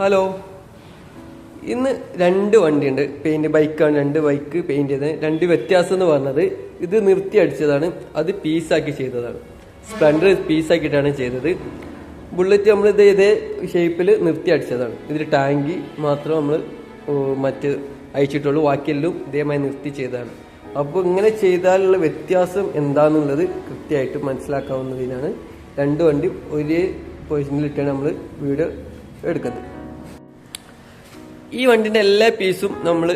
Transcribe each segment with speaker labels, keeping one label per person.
Speaker 1: Hello ഇന്ന് രണ്ട് വണ്ടിയുണ്ട്. പെയിന്റ് ബൈക്കാണ് രണ്ട് ബൈക്ക് പെയിന്റ് ചെയ്തത്. രണ്ട് വ്യത്യാസം എന്ന് പറഞ്ഞത് ഇത് നിർത്തി അടിച്ചതാണ്. അത് പീസാക്കി ചെയ്തതാണ്. സ്പ്ലൻഡർ പീസാക്കിയിട്ടാണ് ചെയ്തത്. ബുള്ളറ്റ് നമ്മൾ ഇത് ഇതേ ഷേപ്പിൽ നിർത്തി അടിച്ചതാണ്. ഇതിൽ ടാങ്കി മാത്രം നമ്മൾ മറ്റ് അയച്ചിട്ടുള്ളൂ. ബാക്കിയെല്ലാം ഇതേമായി നിർത്തി ചെയ്തതാണ്. അപ്പോൾ ഇങ്ങനെ ചെയ്താലുള്ള വ്യത്യാസം എന്താണെന്നുള്ളത് കൃത്യമായിട്ട് മനസ്സിലാക്കാവുന്നതിനാണ് രണ്ട് വണ്ടി ഒരേ പൊസിഷനിലിട്ടാണ് നമ്മൾ വീഡിയോ എടുക്കുന്നത്. ഈ വണ്ടിന്റെ എല്ലാ പീസും നമ്മൾ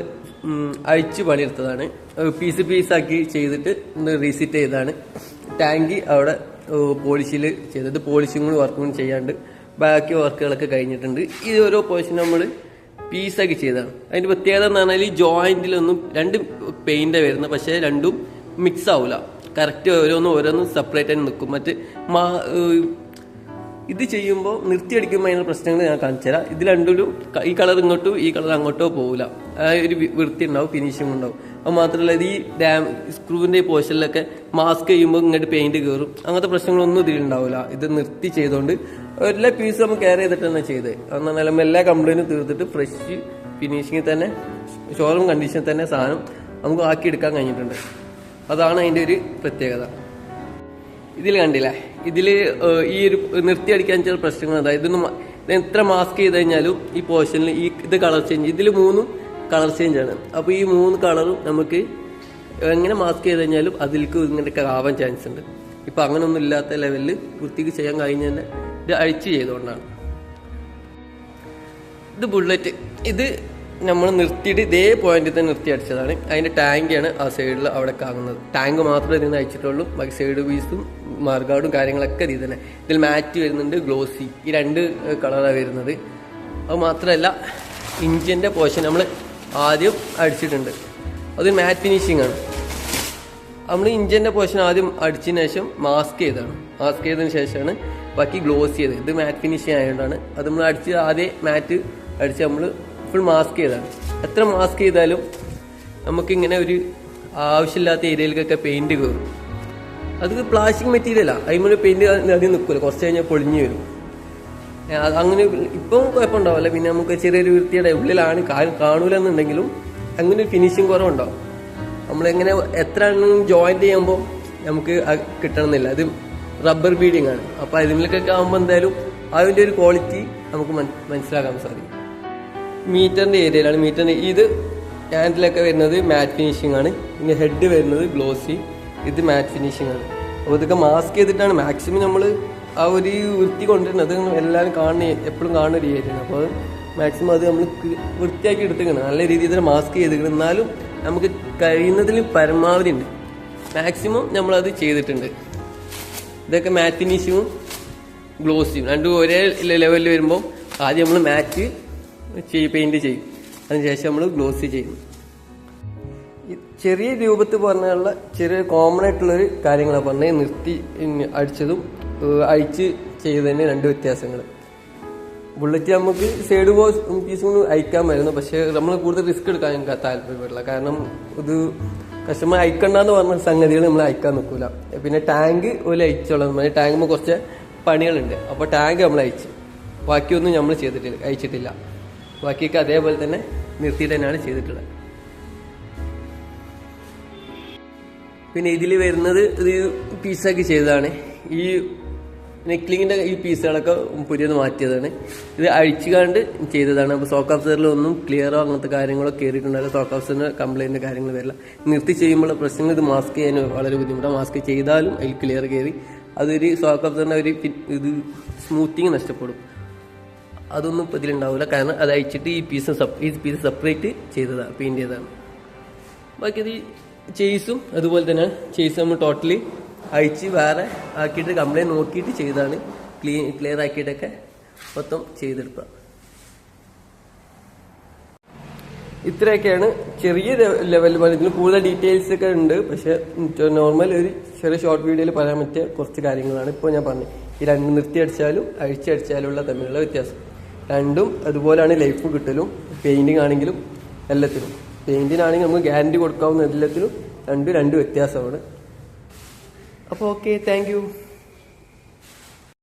Speaker 1: അഴിച്ച് പണിയെടുത്തതാണ്. പീസ് പീസാക്കി ചെയ്തിട്ട് റീസെറ്റ് ചെയ്തതാണ്. ടാങ്കി അവിടെ പോളിഷിൽ ചെയ്തിട്ട് പോളിഷിങ് കൂടി വർക്കും ചെയ്യാണ്ട് ബാക്കി വർക്കുകളൊക്കെ കഴിഞ്ഞിട്ടുണ്ട്. ഇത് ഓരോ പോർഷൻ നമ്മൾ പീസാക്കി ചെയ്തതാണ്. അതിന്റെ പ്രത്യേകത എന്ന് പറഞ്ഞാൽ ഈ ജോയിന്റിലൊന്നും രണ്ട് പെയിന്റ് വരുന്നത്. പക്ഷേ രണ്ടും മിക്സ് ആവില്ല കറക്റ്റ് ഓരോന്നും ഓരോന്നും സെപ്പറേറ്റ് ആയി നിൽക്കും. മറ്റ് ഇത് ചെയ്യുമ്പോൾ നിർത്തിയടിക്കുമ്പോൾ അതിനുള്ള പ്രശ്നങ്ങൾ ഞാൻ കാണിച്ചു തരാം ഇത് രണ്ടിലും ഈ കളർ ഇങ്ങോട്ടോ ഈ കളർ അങ്ങോട്ടോ പോകില്ല ആ ഒരു വൃത്തി ഉണ്ടാവും ഫിനിഷിംഗ് ഉണ്ടാവും. അത് മാത്രമല്ല ഈ ഡാം സ്ക്രൂവിന്റെ പോർഷനിലൊക്കെ മാസ്ക് ചെയ്യുമ്പോൾ ഇങ്ങോട്ട് പെയിന്റ് കയറും അങ്ങനത്തെ പ്രശ്നങ്ങളൊന്നും ഇതിലുണ്ടാവില്ല ഇത് നിർത്തി ചെയ്തുകൊണ്ട് എല്ലാ പീസും നമ്മൾ കെയർ ചെയ്തിട്ട് തന്നെ ചെയ്ത്. എന്നാൽ എല്ലാ കംപ്ലൈന്റും തീർത്തിട്ട് ഫ്രഷ് ഫിനിഷിങ്ങിൽ തന്നെ ഷോറൂം കണ്ടീഷനിൽ തന്നെ സാധനം നമുക്ക് ആക്കിയെടുക്കാൻ കഴിഞ്ഞിട്ടുണ്ട്. അതാണ് അതിന്റെ ഒരു പ്രത്യേകത. ഇതിൽ കണ്ടില്ലേ. ഇതിൽ ഈ ഒരു നിർത്തി അടിക്കാൻ ചില പ്രശ്നങ്ങൾ അതായത് ഇത് എത്ര മാസ്ക് ചെയ്ത് കഴിഞ്ഞാലും ഈ പോർഷനിൽ ഈ ഇത് കളർ ചേഞ്ച് ഇതിൽ മൂന്നും കളർ ചേഞ്ച് ആണ്. അപ്പോൾ ഈ മൂന്ന് കളറും നമുക്ക് എങ്ങനെ മാസ്ക് ചെയ്ത് കഴിഞ്ഞാലും അതിലേക്ക് ഇങ്ങനെയൊക്കെ ആവാൻ ചാൻസ് ഉണ്ട്. ഇപ്പം അങ്ങനെയൊന്നും ഇല്ലാത്ത ലെവലിൽ വൃത്തിക്ക് ചെയ്യാൻ കഴിഞ്ഞ തന്നെ ഇത് അഴിച്ച് ചെയ്തുകൊണ്ടാണ് ഇത് ബുള്ളറ്റ് ഇത് നമ്മൾ നിർത്തിയിട്ട് ഇതേ പോയിന്റിൽ തന്നെ നിർത്തി അടിച്ചതാണ്. അതിന്റെ ടാങ്കാണ് ആ സൈഡിൽ അവിടെ കാണുന്നത് ടാങ്ക് മാത്രമേ ഇതിൽ നിന്ന് അയച്ചിട്ടുള്ളൂ. ബാക്കി സൈഡ് പീസും മാർഗാർഡും കാര്യങ്ങളൊക്കെ ഇത് തന്നെ. ഇതിൽ മാറ്റ് വരുന്നുണ്ട് ഗ്ലോസി ഈ രണ്ട് കളറാണ് വരുന്നത്. അത് മാത്രമല്ല ഇഞ്ചിന്റെ പോഷൻ നമ്മൾ ആദ്യം അടിച്ചിട്ടുണ്ട്. അത് മാറ്റ് ഫിനിഷിംഗ് ആണ്. നമ്മൾ ഇഞ്ചിന്റെ പോഷൻ ആദ്യം അടിച്ചതിന് ശേഷം മാസ്ക് ചെയ്താണ് മാസ്ക് ചെയ്തതിന് ശേഷമാണ് ബാക്കി ഗ്ലോസ് ചെയ്തത്. ഇത് മാറ്റ് ഫിനിഷിംഗ് ആയതുകൊണ്ടാണ്. അത് നമ്മൾ അടിച്ച് ആദ്യം മാറ്റ് അടിച്ച് നമ്മൾ ഫുൾ മാസ്ക് ചെയ്താണ്. എത്ര മാസ്ക് ചെയ്താലും നമുക്കിങ്ങനെ ഒരു ആവശ്യമില്ലാത്ത ഏരിയയിലേക്കൊക്കെ പെയിന്റ് കയറും അത് പ്ലാസ്റ്റിക് മെറ്റീരിയലാണ് അതിന് പെയിന്റ് അധികം നിൽക്കില്ല കുറച്ച് കഴിഞ്ഞാൽ പൊളിഞ്ഞു വരും. അങ്ങനെ ഇപ്പം കുഴപ്പമുണ്ടാവില്ല. പിന്നെ നമുക്ക് ചെറിയൊരു വൃത്തിയുടെ ഉള്ളിലാണ് കാ- കാണൂലെന്നുണ്ടെങ്കിലും അങ്ങനെ ഒരു ഫിനിഷിങ് കുറവുണ്ടാവും. നമ്മളെങ്ങനെ എത്ര ജോയിന്റ് ചെയ്യുമ്പോൾ നമുക്ക് കിട്ടണമെന്നില്ല. അത് റബ്ബർ ബീഡിങ് ആണ്. അപ്പോൾ അതിലേക്കൊക്കെ ആകുമ്പോൾ എന്തായാലും അതിന്റെ ഒരു ക്വാളിറ്റി നമുക്ക് മനസ്സിലാക്കാൻ സാധിക്കും. മീറ്ററിന്റെ ഏരിയയിലാണ് മീറ്ററിന്റെ ഇത് ഹാൻഡിലൊക്കെ വരുന്നത് മാറ്റ് ഫിനിഷിംഗ് ആണ്. പിന്നെ ഹെഡ് വരുന്നത് ഗ്ലോസി ഇത് മാറ്റ് ഫിനിഷിംഗ് ആണ്. അപ്പോൾ ഇതൊക്കെ മാസ്ക് ചെയ്തിട്ടാണ്. മാക്സിമം നമ്മൾ ആ ഒരു വൃത്തി കൊണ്ടുവരുന്നത് എല്ലാവരും കാണുന്ന എപ്പോഴും കാണുന്ന ഒരു ഏരിയയാണ് അപ്പോൾ അത് മാക്സിമം അത് നമ്മൾ വൃത്തിയാക്കി എടുത്തേക്കണം നല്ല രീതിയിൽ തന്നെ മാസ്ക് ചെയ്തിരിക്കണം. എന്നാലും നമുക്ക് കഴിയുന്നതിൽ പരമാവധി ഉണ്ട്. മാക്സിമം നമ്മളത് ചെയ്തിട്ടുണ്ട്. ഇതൊക്കെ മാറ്റ് ഫിനിഷിങ്ങും ഗ്ലോസിയും രണ്ടും ഒരേ ലെവലിൽ വരുമ്പോൾ ആദ്യം നമ്മൾ മാറ്റ് ചെയ്യും പെയിന്റ് ചെയ്യും. അതിനുശേഷം നമ്മൾ ഗ്ലോസി ചെയ്യും. ചെറിയ രൂപത്തിൽ പറഞ്ഞുള്ള ചെറിയ കോമൺ ആയിട്ടുള്ളൊരു കാര്യങ്ങളാണ് പറഞ്ഞത് നിർത്തി അടിച്ചതും അഴിച്ച് ചെയ്തതിന് രണ്ട് വ്യത്യാസങ്ങൾ ബുള്ളറ്റ് നമുക്ക് സൈഡ് പോസ് പീസും കൊണ്ട് അയക്കാമായിരുന്നു പക്ഷെ നമ്മൾ കൂടുതൽ റിസ്ക് എടുക്കാൻ താല്പര്യപ്പെടില്ല. കാരണം ഇത് കസ്റ്റമർ അയക്കണ്ടെന്ന് പറഞ്ഞ സംഗതികൾ നമ്മൾ അയക്കാൻ നിൽക്കില്ല പിന്നെ ടാങ്ക് ഒരു അയച്ചോളാം ടാങ്കുമ്പോൾ കുറച്ച് പണികളുണ്ട്. അപ്പോൾ ടാങ്ക് നമ്മൾ അയച്ചു ബാക്കിയൊന്നും നമ്മൾ ചെയ്തിട്ടില്ല അയച്ചിട്ടില്ല ബാക്കിയൊക്കെ അതേപോലെ തന്നെ നിർത്തിയിട്ട് തന്നെയാണ് ചെയ്തിട്ടുള്ളത്. പിന്നെ ഇതിൽ വരുന്നത് ഇത് പീസാക്കി ചെയ്തതാണ്. ഈ നെക്ലിങ്ങിന്റെ ഈ പീസുകളൊക്കെ പുതിയത് മാറ്റിയതാണ്. ഇത് അഴിച്ചുകാണ്ട് ചെയ്തതാണ്. അപ്പോൾ സോക്ക് ഒന്നും ക്ലിയറോ അങ്ങനത്തെ കാര്യങ്ങളോ കയറിയിട്ടുണ്ടായില്ല സോക്ക് ഓഫീസറിന് കംപ്ലൈന്റ് കാര്യങ്ങൾ വരില്ല. നിർത്തി ചെയ്യുമ്പോൾ പ്രശ്നങ്ങൾ ഇത് മാസ്ക് ചെയ്യാൻ വളരെ ബുദ്ധിമുട്ടാണ്. മാസ്ക് ചെയ്താലും അതിൽ ക്ലിയർ കയറി. അതൊരു സോക്ക് ഓഫീസറിന്റെ ഒരു ഇത് സ്മൂത്തിങ് നഷ്ടപ്പെടും. അതൊന്നും ഇപ്പോൾ ഇതിലുണ്ടാവില്ല കാരണം അത് അയച്ചിട്ട് ഈ പീസ് ഈ പീസ് സെപ്പറേറ്റ് ചെയ്തതാണ് പെയിന്റ് ചെയ്തതാണ്. ബാക്കി അത് ചെയ്സും അതുപോലെ തന്നെ ചെയ്സ് നമ്മൾ ടോട്ടലി അയച്ച് വേറെ ആക്കിയിട്ട് കംപ്ലൈന്റ് നോക്കിയിട്ട് ചെയ്താണ് ക്ലീൻ ക്ലിയർ ആക്കിയിട്ടൊക്കെ മൊത്തം ചെയ്തെടുക്കുക ഇത്രയൊക്കെയാണ് ചെറിയ ലെവലിൽ ഇതിന് കൂടുതൽ ഡീറ്റെയിൽസ് ഒക്കെ ഉണ്ട്. പക്ഷെ നോർമൽ ഒരു ചെറിയ ഷോർട്ട് വീഡിയോയിൽ പറയാൻ പറ്റിയ കുറച്ച് കാര്യങ്ങളാണ് ഇപ്പോൾ ഞാൻ പറഞ്ഞത്. ഈ രണ്ട് നിർത്തി അടിച്ചാലും അഴിച്ചടിച്ചാലും ഉള്ള തമ്മിലുള്ള വ്യത്യാസം. രണ്ടും അതുപോലെയാണ് ലൈഫ് കിട്ടലും പെയിന്റിംഗ് ആണെങ്കിലും എല്ലാത്തിനും. പെയിന്റിനാണെങ്കിൽ നമുക്ക് ഗ്യാരണ്ടി കൊടുക്കാവുന്ന എല്ലാത്തിനും രണ്ടും രണ്ട് വ്യത്യാസമാണ്. അപ്പോൾ ഓക്കെ താങ്ക്